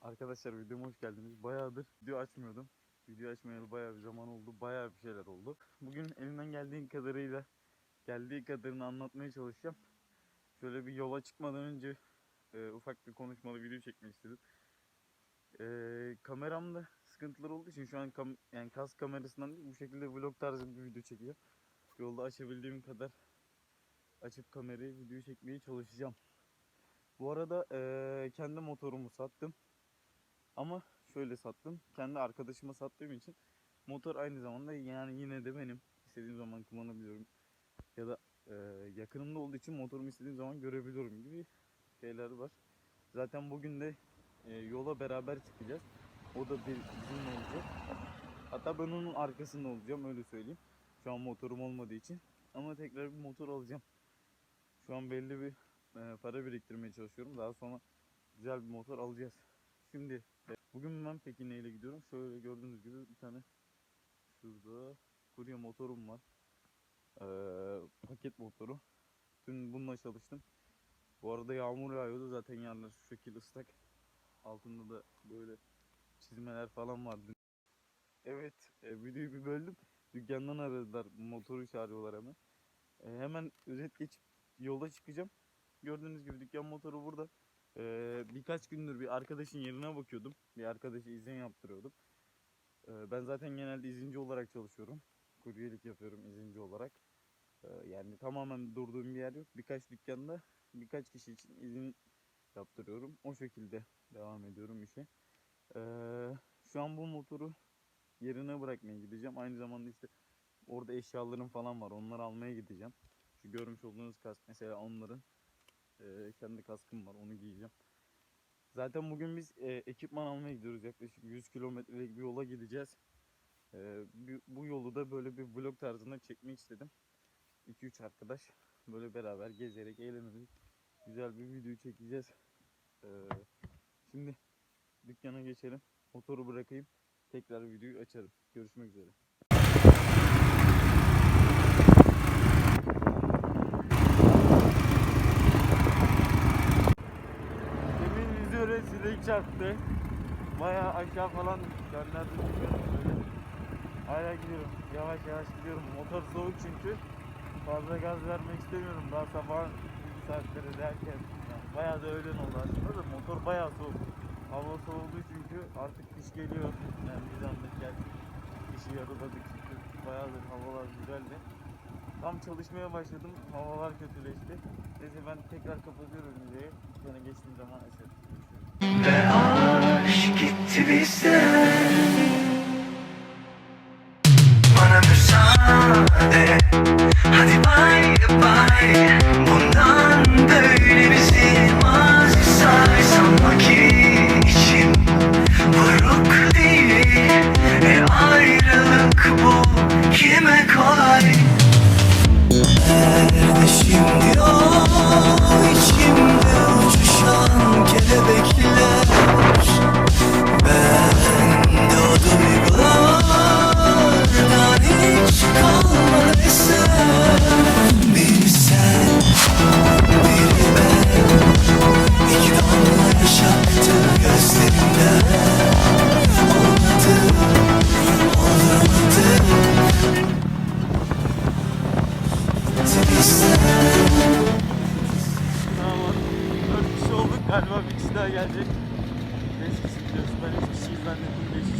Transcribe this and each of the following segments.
Arkadaşlar videoma hoş geldiniz. Bayağıdır video açmıyordum. Video açmayalı bayağı bir zaman oldu. Bayağı bir şeyler oldu. Bugün elimden geldiği kadarıyla geldiği kadarını anlatmaya çalışacağım. Şöyle bir yola çıkmadan önce e, ufak bir konuşmalı video çekmek istedim. E, kameramda sıkıntılar olduğu için şu an kam yani kas kamerasından değil bu şekilde vlog tarzı bir video çekeceğim. Yolda açabildiğim kadar açıp kamerayı video çekmeye çalışacağım. Bu arada eee, kendi motorumu sattım. Ama şöyle sattım. Kendi arkadaşıma sattığım için motor aynı zamanda yani yine de benim. istediğim zaman kullanabiliyorum. Ya da eee, yakınımda olduğu için motorumu istediğim zaman görebiliyorum gibi şeyler var. Zaten bugün de eee, yola beraber çıkacağız. O da bir bizimle olacak. Hatta ben onun arkasında olacağım öyle söyleyeyim. Şu an motorum olmadığı için. Ama tekrar bir motor alacağım. Şu an belli bir e, para biriktirmeye çalışıyorum. Daha sonra güzel bir motor alacağız. Şimdi e, bugün ben peki neyle gidiyorum? Şöyle gördüğünüz gibi bir tane şurada kurye motorum var. Ee, paket motoru. Dün bununla çalıştım. Bu arada yağmur yağıyordu zaten yerler şu şekilde ıslak. Altında da böyle çizmeler falan vardı. Evet e, videoyu bir böldüm. Dükkandan aradılar motoru çağırıyorlar hemen. E, hemen özet geçip yola çıkacağım. Gördüğünüz gibi dükkan motoru burada. Ee, birkaç gündür bir arkadaşın yerine bakıyordum. Bir arkadaşı izin yaptırıyordum. Ee, ben zaten genelde izinci olarak çalışıyorum. Kuryelik yapıyorum izinci olarak. Ee, yani tamamen durduğum bir yer yok. Birkaç dükkanda birkaç kişi için izin yaptırıyorum. O şekilde devam ediyorum işe. Ee, şu an bu motoru yerine bırakmaya gideceğim. Aynı zamanda işte orada eşyalarım falan var. Onları almaya gideceğim. Şu görmüş olduğunuz kask mesela onların ee, kendi kaskım var onu giyeceğim. Zaten bugün biz e, ekipman almaya gidiyoruz. Yaklaşık 100 kilometrelik bir yola gideceğiz. Bu- bu yolu da böyle bir vlog tarzında çekmek istedim. 2-3 arkadaş böyle beraber gezerek eğlenerek güzel bir video çekeceğiz. Ee, şimdi dükkana geçelim. Motoru bırakayım. Tekrar videoyu açarım. Görüşmek üzere. Demin vizöre sinek çarptı. Bayağı aşağı falan gönderdi bilmiyorum böyle. Hala gidiyorum. Yavaş yavaş gidiyorum. Motor soğuk çünkü. Fazla gaz vermek istemiyorum. Daha sabah saatleri derken. Yani bayağı da öğlen oldu aslında da motor bayağı soğuk. Hava soğudu çünkü artık kış geliyor. Yani bir zahmet geldi. Kışı yarıladık çünkü bayağıdır havalar güzeldi. Tam çalışmaya başladım. Havalar kötüleşti. Neyse ben tekrar kapatıyorum videoyu. Dükkana geçtiğim zaman açarım. Ve aşk gitti bizden Bana müsaade Hadi bay bay Bundan böyle bizi mazi say Sanma ki içim buruk değil E ayrılık bu. Kime kolay? Nerede şimdi o galiba bir kişi daha gelecek. 5 kişi gidiyoruz. Ben 3 kişiyiz zannettim 5 kişi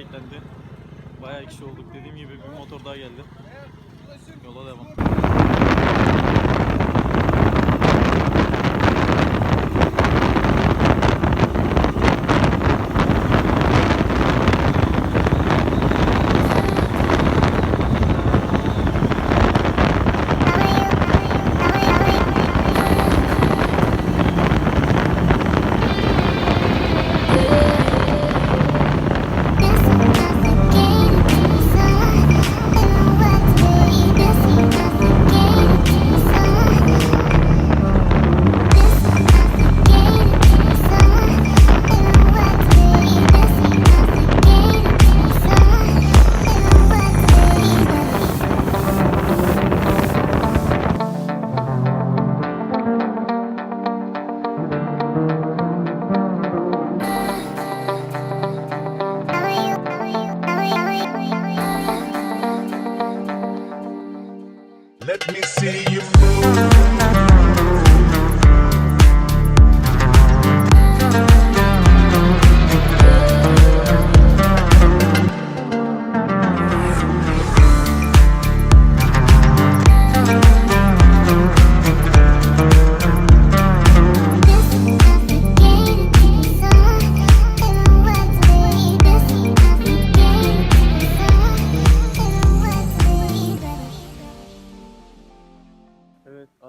eklendi. Bayağı kişi olduk. Dediğim gibi bir motor daha geldi. Yola devam.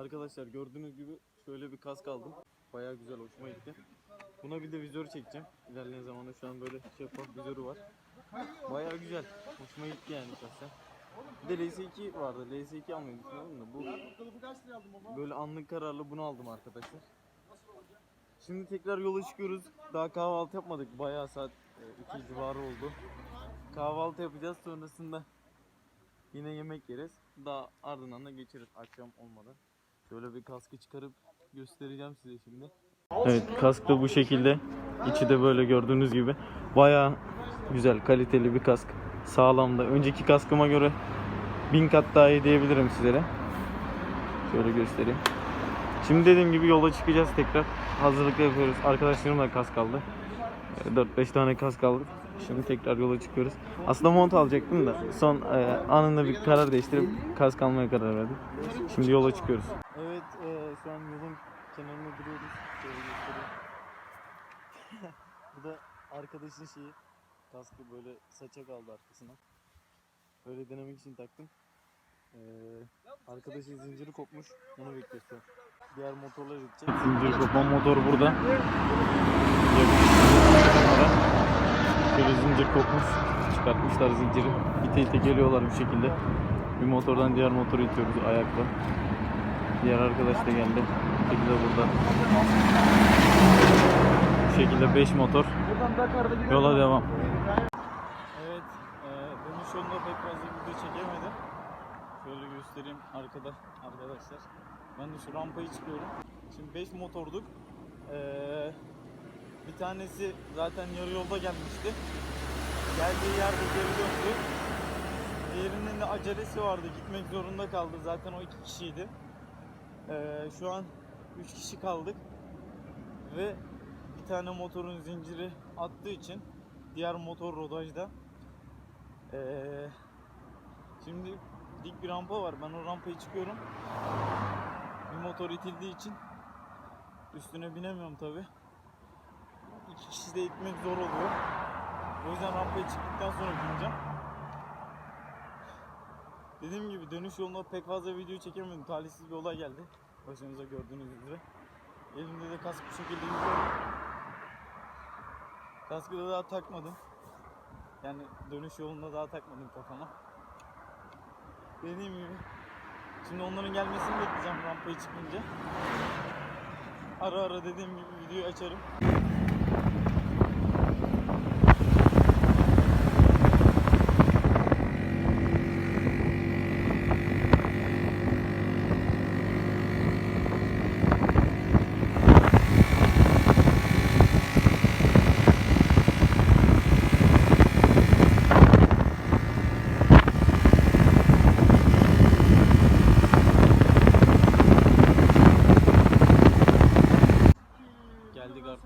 Arkadaşlar gördüğünüz gibi şöyle bir kask aldım. Bayağı güzel hoşuma gitti. Buna bir de vizör çekeceğim. İlerleyen zamanda şu an böyle şeffaf vizörü var. Bayağı güzel. Hoşuma gitti yani şahsen. Bir de LS2 vardı. LS2 almayı düşünüyordum da bu böyle anlık kararla bunu aldım arkadaşlar. Şimdi tekrar yola çıkıyoruz. Daha kahvaltı yapmadık. Bayağı saat 2 civarı oldu. Kahvaltı yapacağız sonrasında Yine yemek yeriz. Daha ardından da geçeriz akşam olmadan. Şöyle bir kaskı çıkarıp göstereceğim size şimdi. Evet kask da bu şekilde. İçi de böyle gördüğünüz gibi. Baya güzel kaliteli bir kask. Sağlam da. Önceki kaskıma göre bin kat daha iyi diyebilirim sizlere. Şöyle göstereyim. Şimdi dediğim gibi yola çıkacağız tekrar. Hazırlıklı yapıyoruz. Arkadaşlarım da kask aldı. 4-5 tane kask aldık. Şimdi tekrar yola çıkıyoruz. Aslında mont alacaktım da son e, anında bir karar değiştirip kask almaya karar verdim. Şimdi yola çıkıyoruz. Evet e, şu an yolun kenarında duruyoruz. Bu da arkadaşın şeyi. Kaskı böyle saça kaldı arkasına. Böyle denemek için taktım. Ee, arkadaşın zinciri kopmuş. Onu bekliyoruz. Diğer motorlar gidecek. Zincir kopan motor burada. Şöyle zincir kopmuş. Çıkartmışlar zinciri. İte ite geliyorlar bu şekilde. Bir motordan diğer motoru itiyoruz ayakla. Diğer arkadaş da geldi. Bu şekilde burada. Bu şekilde 5 motor. Yola devam. Evet. E, dönüş yolunda pek fazla video çekemedim. Şöyle göstereyim arkada arkadaşlar. Ben de şu rampayı çıkıyorum. Şimdi 5 motorduk. Ee, bir tanesi zaten yarı yolda gelmişti. Geldiği yerde geri döndü. Diğerinin de acelesi vardı. Gitmek zorunda kaldı. Zaten o iki kişiydi. Ee, şu an 3 kişi kaldık. Ve bir tane motorun zinciri attığı için diğer motor rodajda. Ee, şimdi dik bir rampa var. Ben o rampayı çıkıyorum. Bir motor itildiği için üstüne binemiyorum tabi. İki kişi de zor oluyor. O yüzden rampaya çıktıktan sonra bineceğim. Dediğim gibi dönüş yolunda pek fazla video çekemedim. Talihsiz bir olay geldi. Başınıza gördüğünüz üzere. Elimde de kask bu şekilde gidiyor. Kaskı da daha takmadım. Yani dönüş yolunda daha takmadım kafama. Dediğim gibi. Şimdi onların gelmesini bekleyeceğim rampaya çıkınca. Ara ara dediğim gibi videoyu açarım.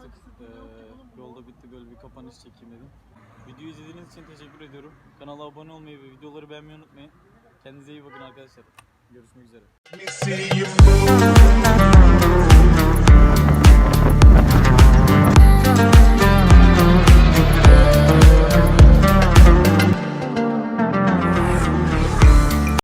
yaptık. Ee, yolda bitti böyle bir kapanış çekeyim dedim. Videoyu izlediğiniz için teşekkür ediyorum. Kanala abone olmayı ve videoları beğenmeyi unutmayın. Kendinize iyi bakın arkadaşlar. Görüşmek üzere.